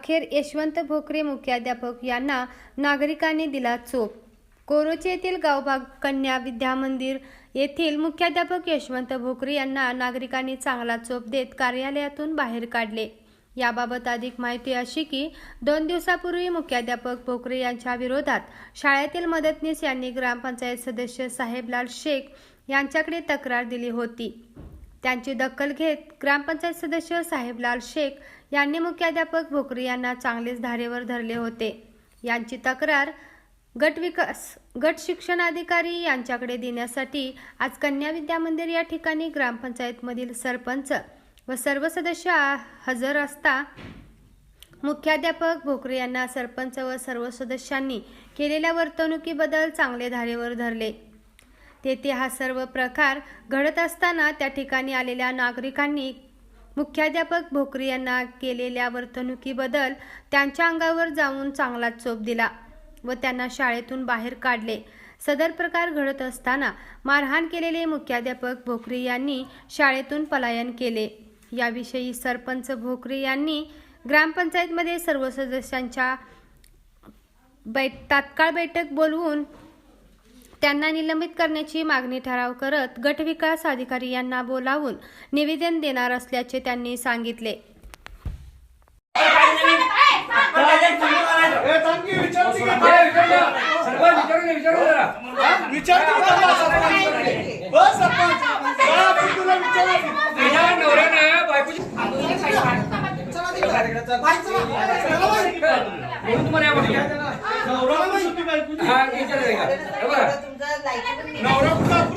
अखेर यशवंत भोकरे मुख्याध्यापक यांना नागरिकांनी दिला चोप. कोरोचे येथील गावभाग कन्या विद्या मंदिर येथील मुख्याध्यापक यशवंत भोकरे यांना नागरिकांनी चांगला चोप देत कार्यालयातून बाहेर काढले. याबाबत अधिक माहिती अशी की दोन दिवसापूर्वी मुख्याध्यापक भोकरे यांच्या विरोधात शाळेतील मदतनीस यांनी ग्रामपंचायत सदस्य साहेबलाल शेख यांच्याकडे तक्रार दिली होती. त्यांची दखल घेत ग्रामपंचायत सदस्य साहेबलाल शेख यांनी मुख्याध्यापक भोकरे यांना चांगलेच धारेवर धरले होते. यांची तक्रार गट विकास गट शिक्षणाधिकारी यांच्याकडे देण्यासाठी आज कन्या विद्या मंदिर या ठिकाणी ग्रामपंचायतमधील सरपंच व सर्व सदस्य हजर असता मुख्याध्यापक भोकरे यांना सरपंच व सर्व सदस्यांनी केलेल्या वर्तणुकीबद्दल चांगले धारेवर धरले. तेथे हा सर्व प्रकार घडत असताना त्या ठिकाणी आलेल्या नागरिकांनी मुख्याध्यापक भोकरे यांना केलेल्या वर्तणुकीबद्दल त्यांच्या अंगावर जाऊन चांगला चोप दिला व त्यांना शाळेतून बाहेर काढले. सदर प्रकार घडत असताना मारहाण केलेले मुख्याध्यापक भोकरे यांनी शाळेतून पलायन केले. याविषयी सरपंच भोकरे यांनी ग्रामपंचायतमध्ये सर्व सदस्यांच्या बैठ तात्काळ बैठक बोलवून त्यांना निलंबित करण्याची मागणी ठराव करत गट विकास अधिकारी यांना बोलावून निवेदन देणार असल्याचे त्यांनी सांगितले.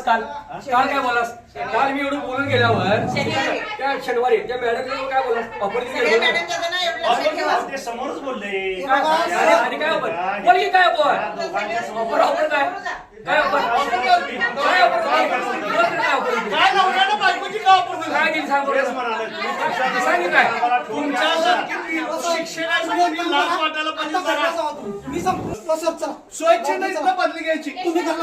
काल काल काय बोलास? काल मी एवढं बोलून गेल्यावर त्या शनिवारी त्या मॅडम काय बोलास? ते समोरच बोलले. आणि काय आपण? बोल की काय आपण? ऑफर ऑफर काय काय? ऑफर काय ऑफर काय काय दिली सांग? बरं. तुमच्यासारखी शिक्षणाची लाज वाटायला. मी इथं बदली घ्यायची. तुम्ही घाला